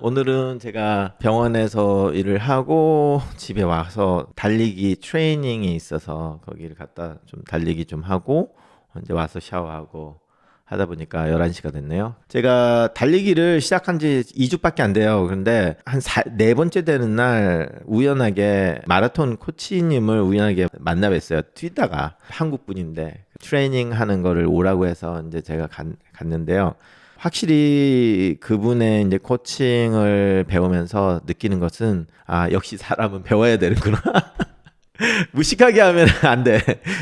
오늘은 제가 병원에서 일을 하고 집에 와서 달리기 트레이닝이 있어서 거기를 갔다 좀 달리기 좀 하고 이제 와서 샤워하고 하다 보니까 11시가 됐네요. 제가 달리기를 시작한 지 2주밖에 안 돼요. 그런데 한 네 번째 되는 날 우연하게 마라톤 코치님을 우연하게 만나 뵀어요. 뛰다가 한국 분인데 트레이닝 하는 거를 오라고 해서 이제 제가 갔, 갔는데요. 확실히 그분의 이제 코칭을 배우면서 느끼는 것은 아 역시 사람은 배워야 되는구나. 무식하게 하면 안 돼.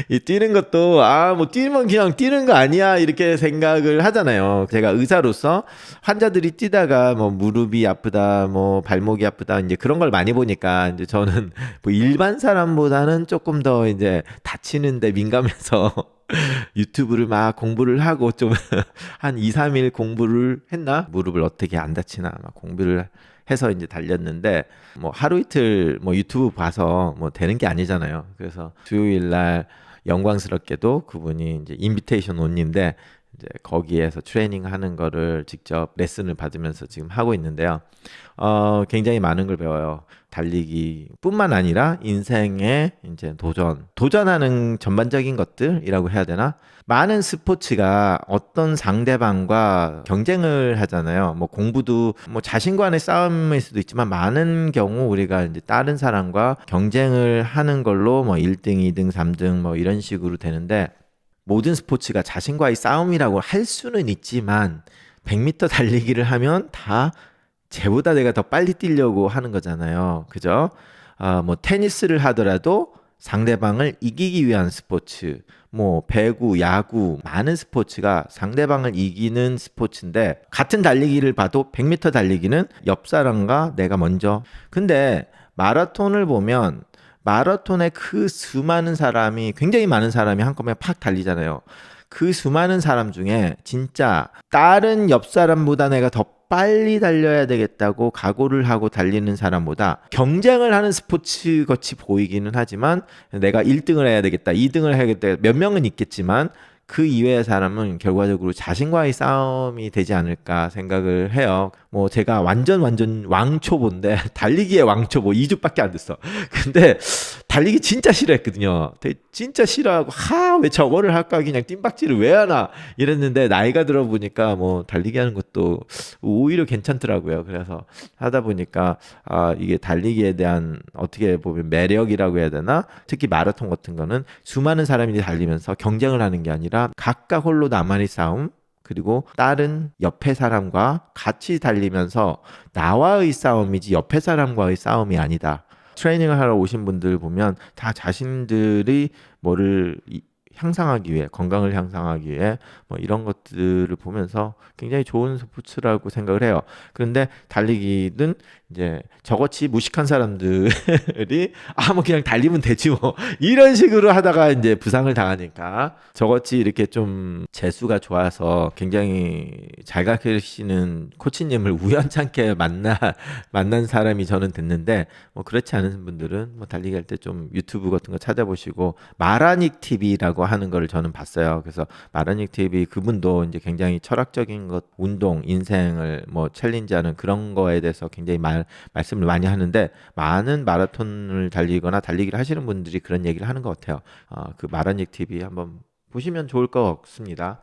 이 뛰는 것도 아 뭐 뛰면 그냥 뛰는 거 아니야 이렇게 생각을 하잖아요. 제가 의사로서 환자들이 뛰다가 뭐 무릎이 아프다, 뭐 발목이 아프다 이제 그런 걸 많이 보니까 이제 저는 뭐 일반 사람보다는 조금 더 이제 다치는데 민감해서 유튜브를 막 공부를 하고 좀 한 2, 3일 공부를 했나? 무릎을 어떻게 안 다치나 막 공부를 해서 이제 달렸는데 뭐 하루 이틀 뭐 유튜브 봐서 뭐 되는 게 아니잖아요. 그래서 수요일 날 영광스럽게도 그분이 이제 인비테이션 온인데 이제 거기에서 트레이닝 하는 거를 직접 레슨을 받으면서 지금 하고 있는데요. 어, 굉장히 많은 걸 배워요. 달리기뿐만 아니라 인생의 이제 도전, 도전하는 전반적인 것들이라고 해야 되나? 많은 스포츠가 어떤 상대방과 경쟁을 하잖아요. 뭐 공부도 뭐 자신과의 싸움일 수도 있지만 많은 경우 우리가 이제 다른 사람과 경쟁을 하는 걸로 뭐 1등, 2등, 3등 뭐 이런 식으로 되는데 모든 스포츠가 자신과의 싸움이라고 할 수는 있지만 100m 달리기를 하면 다 쟤보다 내가 더 빨리 뛰려고 하는 거잖아요. 그죠? 아, 뭐 테니스를 하더라도 상대방을 이기기 위한 스포츠, 뭐 배구, 야구, 많은 스포츠가 상대방을 이기는 스포츠인데 같은 달리기를 봐도 100m 달리기는 옆 사람과 내가 먼저. 근데 마라톤을 보면 마라톤에 그 수많은 사람이 굉장히 많은 사람이 한꺼번에 팍 달리잖아요. 그 수많은 사람 중에 진짜 다른 옆 사람보다 내가 더 빨리 달려야 되겠다고 각오를 하고 달리는 사람보다 경쟁을 하는 스포츠 같이 보이기는 하지만 내가 1등을 해야 되겠다, 2등을 해야겠다. 몇 명은 있겠지만 그 이외의 사람은 결과적으로 자신과의 싸움이 되지 않을까 생각을 해요. 뭐 제가 완전 완전 왕초보인데 달리기의 왕초보 2주밖에 안 됐어. 근데 달리기 진짜 싫어했거든요. 진짜 싫어하고 하왜 저거를 할까 그냥 뜀박질을 왜 하나 이랬는데 나이가 들어 보니까 뭐 달리기 하는 것도 오히려 괜찮더라고요. 그래서 하다 보니까 아 이게 달리기에 대한 어떻게 보면 매력이라고 해야 되나? 특히 마라톤 같은 거는 수많은 사람이 달리면서 경쟁을 하는 게 아니라 각각 홀로 나만의 싸움 그리고 다른 옆에 사람과 같이 달리면서 나와의 싸움이지 옆에 사람과의 싸움이 아니다. 트레이닝을 하러 오신 분들 보면 다 자신들이 뭐를 향상하기 위해 건강을 향상하기 위해 뭐 이런 것들을 보면서 굉장히 좋은 스포츠라고 생각을 해요. 그런데 달리기는 이제 저같이 무식한 사람들이 아뭐 그냥 달리면 되지 뭐 이런 식으로 하다가 이제 부상을 당하니까 저같이 이렇게 좀 재수가 좋아서 굉장히 잘 가르치시는 코치님을 우연찮게 만나 만난 사람이 저는 됐는데 뭐 그렇지 않은 분들은 뭐 달리기 할 때 좀 유튜브 같은 거 찾아보시고 마라닉 TV라고 하는 걸 저는 봤어요. 그래서 마라닉 TV 그분도 이제 굉장히 철학적인 것, 운동, 인생을 뭐 챌린지하는 그런 거에 대해서 굉장히 말 말씀을 많이 하는데 많은 마라톤을 달리거나 달리기를 하시는 분들이 그런 얘기를 하는 것 같아요. 어, 그 마라닉 TV 한번 보시면 좋을 것 같습니다.